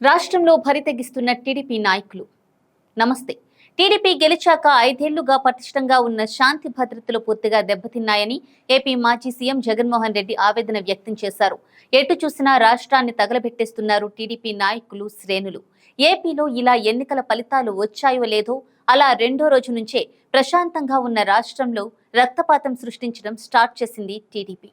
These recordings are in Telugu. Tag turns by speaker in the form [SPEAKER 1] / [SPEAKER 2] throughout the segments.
[SPEAKER 1] రాష్ట్రంలో భరితెగిస్తున్న టీడీపీ నాయకులు. నమస్తే. టీడీపీ గెలిచాక ఐదేళ్ళుగా పటిష్టంగా ఉన్న శాంతి భద్రతలు పూర్తిగా దెబ్బతిన్నాయని ఏపీ మాజీ సీఎం జగన్మోహన్ రెడ్డి ఆవేదన వ్యక్తం చేశారు. ఎటు చూసినా రాష్ట్రాన్ని తగలబెట్టేస్తున్నారు టీడీపీ నాయకులు శ్రేణులు. ఏపీలో ఇలా ఎన్నికల ఫలితాలు వచ్చాయో లేదో అలా రెండో రోజు నుంచే ప్రశాంతంగా ఉన్న రాష్ట్రంలో రక్తపాతం సృష్టించడం స్టార్ట్ చేసింది టీడీపీ.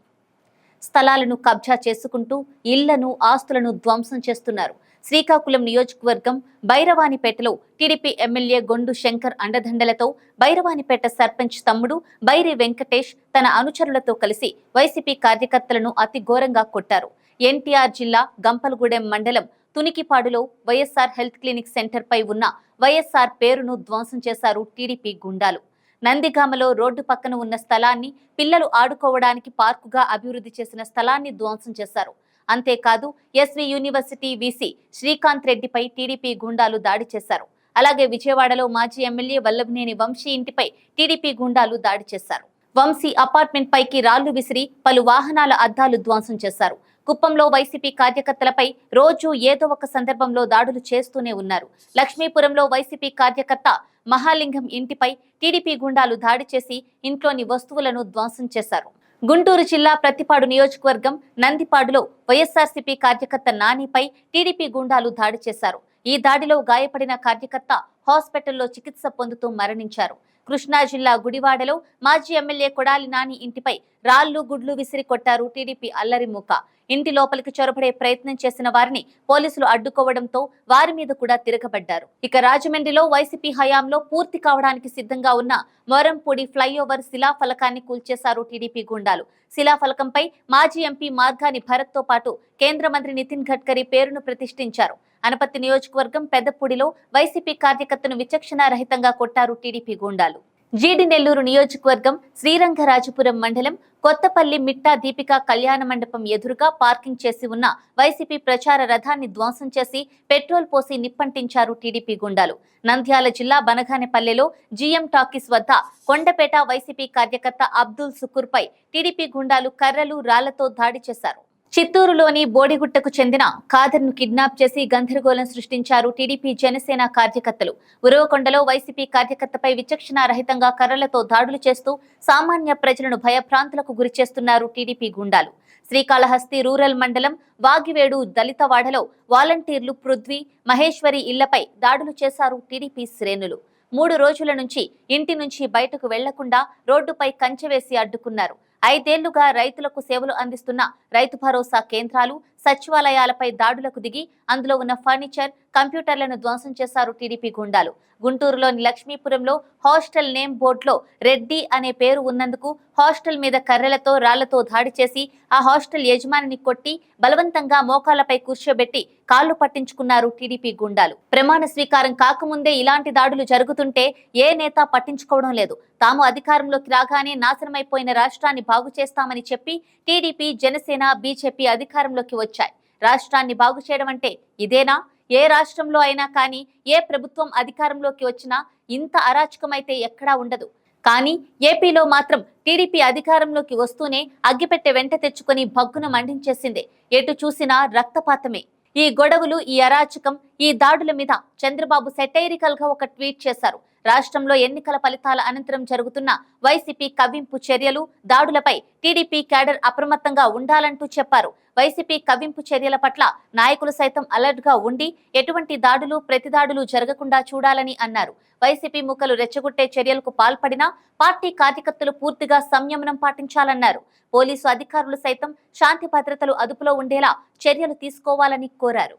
[SPEAKER 1] స్థలాలను కబ్జా చేసుకుంటూ ఇళ్ళను ఆస్తులను ధ్వంసం చేస్తున్నారు. శ్రీకాకుళం నియోజకవర్గం బైరవానిపేటలో టీడీపీ ఎమ్మెల్యే గొండు శంకర్ అండదండలతో బైరవానిపేట సర్పంచ్ తమ్ముడు బైరి వెంకటేష్ తన అనుచరులతో కలిసి వైసీపీ కార్యకర్తలను అతి ఘోరంగా కొట్టారు. ఎన్టీఆర్ జిల్లా గంపలగూడెం మండలం తునికిపాడులో వైఎస్ఆర్ హెల్త్ క్లినిక్ సెంటర్ పై ఉన్న వైఎస్ఆర్ పేరును ధ్వంసం చేశారు టీడీపీ గుండాలు. నందిగామలో రోడ్డు పక్కన ఉన్న స్థలాన్ని పిల్లలు ఆడుకోవడానికి పార్కుగా అభివృద్ధి చేసిన స్థలాన్ని ధ్వంసం చేశారు. అంతేకాదు ఎస్వి యూనివర్సిటీ వీసీ శ్రీకాంత్ రెడ్డిపై టీడీపీ గుండాలు దాడి చేశారు. అలాగే విజయవాడలో మాజీ ఎమ్మెల్యే వల్లభనేని వంశీ ఇంటిపై టీడీపీ గుండాలు దాడి చేశారు. వంశీ అపార్ట్మెంట్ పైకి రాళ్ళు విసిరి పలు వాహనాల అద్దాలు ధ్వంసం చేశారు. కుప్పంలో వైసీపీ కార్యకర్తలపై రోజు ఏదో ఒక సందర్భంలో దాడులు చేస్తూనే ఉన్నారు. లక్ష్మీపురంలో వైసీపీ కార్యకర్త మహాలింగం ఇంటిపై టీడీపీ గుండాలు దాడి చేసి ఇంట్లోని వస్తువులను ధ్వంసం చేశారు. గుంటూరు జిల్లా ప్రతిపాడు నియోజకవర్గం నందిపాడులో వైఎస్ఆర్సీపీ కార్యకర్త నానిపై టీడీపీ గుండాలు దాడి చేశారు. ఈ దాడిలో గాయపడిన కార్యకర్త హాస్పిటల్లో చికిత్స పొందుతూ మరణించారు. కృష్ణా జిల్లా గుడివాడలో మాజీ ఎమ్మెల్యే కొడాలి నాని ఇంటిపై రాళ్ళు గుడ్లు విసిరి కొట్టారు టీడీపీ అల్లరి మూక. ఇంటి లోపలికి చొరబడే ప్రయత్నం చేసిన వారిని పోలీసులు అడ్డుకోవడంతో వారి మీద కూడా తిరగబడ్డారు. ఇక రాజమండ్రిలో వైసీపీ హయాంలో పూర్తి కావడానికి సిద్ధంగా ఉన్న మొరంపూడి ఫ్లైఓవర్ శిలాఫలకాన్ని కూల్చేశారు టీడీపీ గుండాలు. శిలాఫలకంపై మాజీ ఎంపీ మార్గాని భరత్తో పాటు కేంద్ర మంత్రి నితిన్ గడ్కరీ పేరును ప్రతిష్ఠించారు. అనపత్తి నియోజకవర్గం పెద్దపూడిలో వైసీపీ కార్యకర్తను విచక్షణారహితంగా కొట్టారు టీడీపీ గూండాలు. జీడి నెల్లూరు నియోజకవర్గం శ్రీరంగరాజపురం మండలం కొత్తపల్లి మిట్టా దీపిక కళ్యాణ మండపం ఎదురుగా పార్కింగ్ చేసి ఉన్న వైసీపీ ప్రచార రథాన్ని ధ్వంసం చేసి పెట్రోల్ పోసి నిప్పంటించారు టీడీపీ గుండాలు. నంద్యాల జిల్లా బనగానెపల్లెలో జీఎం టాకీస్ వద్ద కొండపేట వైసీపీ కార్యకర్త అబ్దుల్ సుకూర్పై టీడీపీ గుండాలు కర్రలు రాళ్ళతో దాడి చేశారు. చిత్తూరులోని బోడిగుట్టకు చెందిన ఖాదర్ను కిడ్నాప్ చేసి గందరగోళం సృష్టించారు టీడీపీ జనసేన కార్యకర్తలు. ఉరవకొండలో వైసీపీ కార్యకర్తపై విచక్షణారహితంగా కర్రలతో దాడులు చేస్తూ సామాన్య ప్రజలను భయభ్రాంతులకు గురి చేస్తున్నారు టీడీపీ గుండాలు. శ్రీకాళహస్తి రూరల్ మండలం వాగివేడు దళితవాడలో వాలంటీర్లు పృథ్వీ మహేశ్వరి ఇళ్ళపై దాడులు చేశారు టీడీపీ శ్రేణులు. మూడు రోజుల నుంచి ఇంటి నుంచి బయటకు వెళ్ళకుండా రోడ్డుపై కంచె వేసి అడ్డుకున్నారు. ఐదేళ్ళుగా రైతులకు సేవలు అందిస్తున్న రైతు భరోసా కేంద్రాలు సచివాలయాలపై దాడులకు దిగి అందులో ఉన్న ఫర్నిచర్ కంప్యూటర్లను ధ్వంసం చేశారు టీడీపీ గుండాలు. గుంటూరులోని లక్ష్మీపురంలో హాస్టల్ నేమ్ బోర్డులో రెడ్డి అనే పేరు ఉన్నందుకు హాస్టల్ మీద కర్రలతో రాళ్ళతో దాడి చేసి ఆ హాస్టల్ యజమానిని కొట్టి బలవంతంగా మోకాళ్ళపై కూర్చోబెట్టి కాళ్ళు పట్టించుకున్నారు టీడీపీ గుండాలు. ప్రమాణ స్వీకారం కాకముందే ఇలాంటి దాడులు జరుగుతుంటే ఏ నేత పట్టించుకోవడం లేదు. తాము అధికారంలోకి రాగానే నాశనమైపోయిన రాష్ట్రాన్ని బాగు చేస్తామని చెప్పి టీడీపీ జనసేన బీజేపీ అధికారంలోకి వచ్చాయి. రాష్ట్రాన్ని బాగు చేయడం అంటే ఇదేనా? ఏ రాష్ట్రంలో అయినా కానీ ఏ ప్రభుత్వం అధికారంలోకి వచ్చినా ఇంత అరాచకమైతే ఎక్కడా ఉండదు. కానీ ఏపీలో మాత్రం టీడీపీ అధికారంలోకి వస్తూనే అగ్గిపెట్టె వెంట తెచ్చుకొని భగ్గున మండించేసింది. ఎటు చూసినా రక్తపాతమే. ఈ గొడవలు ఈ అరాచకం ఈ దాడుల మీద చంద్రబాబు సెటైరికల్గా ఒక ట్వీట్ చేశారు. రాష్ట్రంలో ఎన్నికల ఫలితాల అనంతరం జరుగుతున్న వైసీపీ కవ్వింపు చర్యలు దాడులపై టీడీపీ క్యాడర్ అప్రమత్తంగా ఉండాలంటూ చెప్పారు. వైసీపీ కవ్వింపు చర్యల పట్ల నాయకులు సైతం అలర్ట్గా ఉండి ఎటువంటి దాడులు ప్రతిదాడులు జరగకుండా చూడాలని అన్నారు. వైసీపీ ముక్కలు రెచ్చగొట్టే చర్యలకు పాల్పడినా పార్టీ కార్యకర్తలు పూర్తిగా సంయమనం పాటించాలన్నారు. పోలీసు అధికారులు సైతం శాంతి భద్రతలు అదుపులో ఉండేలా చర్యలు తీసుకోవాలని కోరారు.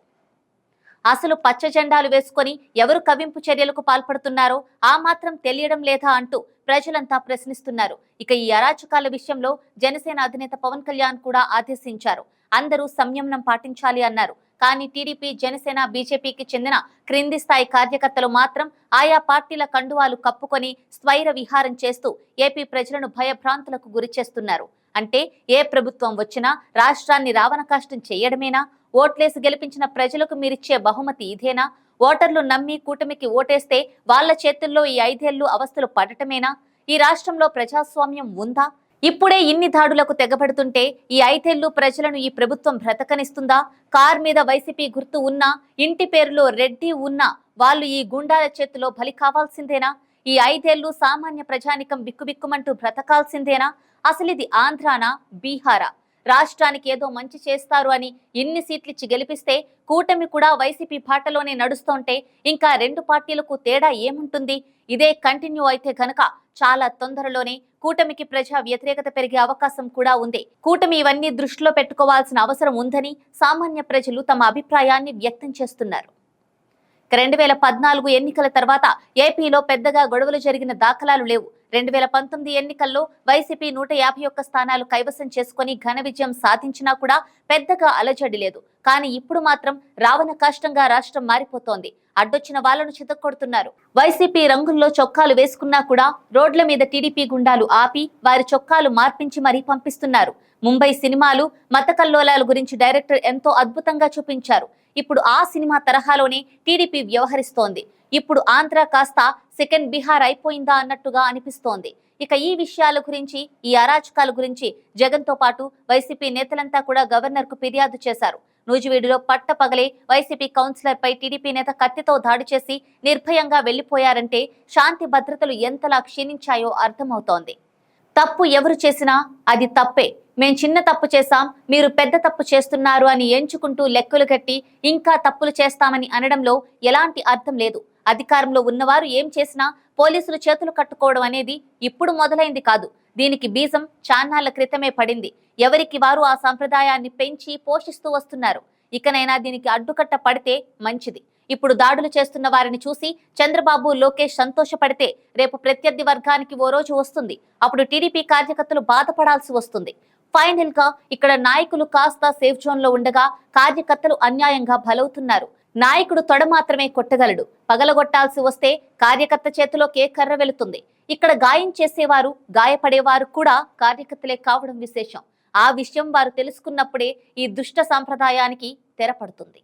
[SPEAKER 1] అసలు పచ్చ జెండాలు వేసుకొని ఎవరు కవింపు చర్యలకు పాల్పడుతున్నారో ఆ మాత్రం తెలియడం లేదా అంటూ ప్రజలంతా ప్రశ్నిస్తున్నారు. ఇక ఈ అరాచకాల విషయంలో జనసేన అధినేత పవన్ కళ్యాణ్ కూడా ఆదేశించారు. అందరూ సంయమనం పాటించాలి అన్నారు. కానీ టీడీపీ జనసేన బీజేపీకి చెందిన క్రింది స్థాయి కార్యకర్తలు మాత్రం ఆయా పార్టీల కండువాలు కప్పుకొని స్వైర విహారం చేస్తూ ఏపీ ప్రజలను భయభ్రాంతులకు గురి చేస్తున్నారు అంటే ఏ ప్రభుత్వం వచ్చినా రాష్ట్రాన్ని రావణ కష్టం చేయడమేనా? ఓట్లేసి గెలిపించిన ప్రజలకు మీరిచ్చే బహుమతి ఇదేనా? ఓటర్లు నమ్మి కూటమికి ఓటేస్తే వాళ్ళ చేతుల్లో ఈ ఐదేళ్ళు అవస్థలు పడటమేనా? ఈ రాష్ట్రంలో ప్రజాస్వామ్యం ఉందా? ఇప్పుడే ఇన్ని దాడులకు తెగబడుతుంటే ఈ ఐదేళ్ళు ప్రజలను ఈ ప్రభుత్వం బ్రతకనిస్తుందా? కార్ మీద వైసీపీ గుర్తు ఉన్నా ఇంటి పేరులో రెడ్డి ఉన్నా వాళ్ళు ఈ గుండాల చేతిలో బలి కావాల్సిందేనా? ఈ ఐదేళ్ళు సామాన్య ప్రజానికం బిక్కుబిక్కుమంటూ బ్రతకాల్సిందేనా? అసలు ఇది ఆంధ్రానా బీహారా? రాష్ట్రానికి ఏదో మంచి చేస్తారు అని ఇన్ని సీట్లిచ్చి గెలిపిస్తే కూటమి కూడా వైసీపీ బాటలోనే నడుస్తుంటే ఇంకా రెండు పార్టీలకు తేడా ఏముంటుంది? ఇదే కంటిన్యూ అయితే గనక చాలా తొందరలోనే కూటమికి ప్రజా వ్యతిరేకత పెరిగే అవకాశం కూడా ఉంది. కూటమి ఇవన్నీ దృష్టిలో పెట్టుకోవాల్సిన అవసరం ఉందని సామాన్య ప్రజలు తమ అభిప్రాయాన్ని వ్యక్తం చేస్తున్నారు. రెండు వేల పద్నాలుగు ఎన్నికల తర్వాత ఏపీలో పెద్దగా గొడవలు జరిగిన దాఖలాలు లేవు. రెండు వేల పంతొమ్మిది ఎన్నికల్లో వైసీపీ నూట యాభై ఒక్క స్థానాలు కైవసం చేసుకుని ఘన విజయం సాధించినా కూడా పెద్దగా అలజడి లేదు. కానీ ఇప్పుడు మాత్రం రావణ కష్టంగా రాష్ట్రం మారిపోతోంది. అడ్డొచ్చిన వాళ్ళను చితక్కొడుతున్నారు. వైసీపీ రంగుల్లో చొక్కాలు వేసుకున్నా కూడా రోడ్ల మీద టీడీపీ గుండాలు ఆపి వారి చొక్కాలు మార్పించి మరీ పంపిస్తున్నారు. ముంబై సినిమాలు మత కల్లోలాల గురించి డైరెక్టర్ ఎంతో అద్భుతంగా చూపించారు. ఇప్పుడు ఆ సినిమా తరహాలోనే టీడీపీ వ్యవహరిస్తోంది. ఇప్పుడు ఆంధ్ర కాస్త సెకండ్ బీహార్ అయిపోయిందా అన్నట్టుగా అనిపిస్తోంది. ఇక ఈ విషయాల గురించి ఈ అరాచకాల గురించి జగన్తో పాటు వైసీపీ నేతలంతా కూడా గవర్నర్కు ఫిర్యాదు చేశారు. నూజివీడులో పట్టపగలే వైసీపీ కౌన్సిలర్ పై టీడీపీ నేత కత్తితో దాడి చేసి నిర్భయంగా వెళ్ళిపోయారంటే శాంతి భద్రతలు ఎంతలా క్షీణించాయో అర్థమవుతోంది. తప్పు ఎవరు చేసినా అది తప్పే. మేం చిన్న తప్పు చేశాం మీరు పెద్ద తప్పు చేస్తున్నారు అని ఎంచుకుంటూ లెక్కలు కట్టి ఇంకా తప్పులు చేస్తామని అనడంలో ఎలాంటి అర్థం లేదు. అధికారంలో ఉన్నవారు ఏం చేసినా పోలీసులు చేతులు కట్టుకోవడం అనేది ఇప్పుడు మొదలైంది కాదు. దీనికి బీజం చాన్నాళ్ళ క్రితమే పడింది. ఎవరికి వారు ఆ సంప్రదాయాన్ని పెంచి పోషిస్తూ వస్తున్నారు. ఇకనైనా దీనికి అడ్డుకట్ట పడితే మంచిది. ఇప్పుడు దాడులు చేస్తున్న వారిని చూసి చంద్రబాబు లోకేష్ సంతోషపడితే రేపు ప్రత్యర్థి వర్గానికి ఓ రోజు వస్తుంది. అప్పుడు టీడీపీ కార్యకర్తలు బాధపడాల్సి వస్తుంది. ఫైనల్గా ఇక్కడ నాయకులు కాస్త సేఫ్ జోన్లో ఉండగా కార్యకర్తలు అన్యాయంగా బలవుతున్నారు. నాయకుడు తొడ మాత్రమే కొట్టగలడు. పగలగొట్టాల్సి వస్తే కార్యకర్త చేతిలోకే కర్ర వెళుతుంది. ఇక్కడ గాయం చేసేవారు గాయపడేవారు కూడా కార్యకర్తలే కావడం విశేషం. ఆ విషయం వారు తెలుసుకున్నప్పుడే ఈ దుష్ట సాంప్రదాయానికి తెరపడుతుంది.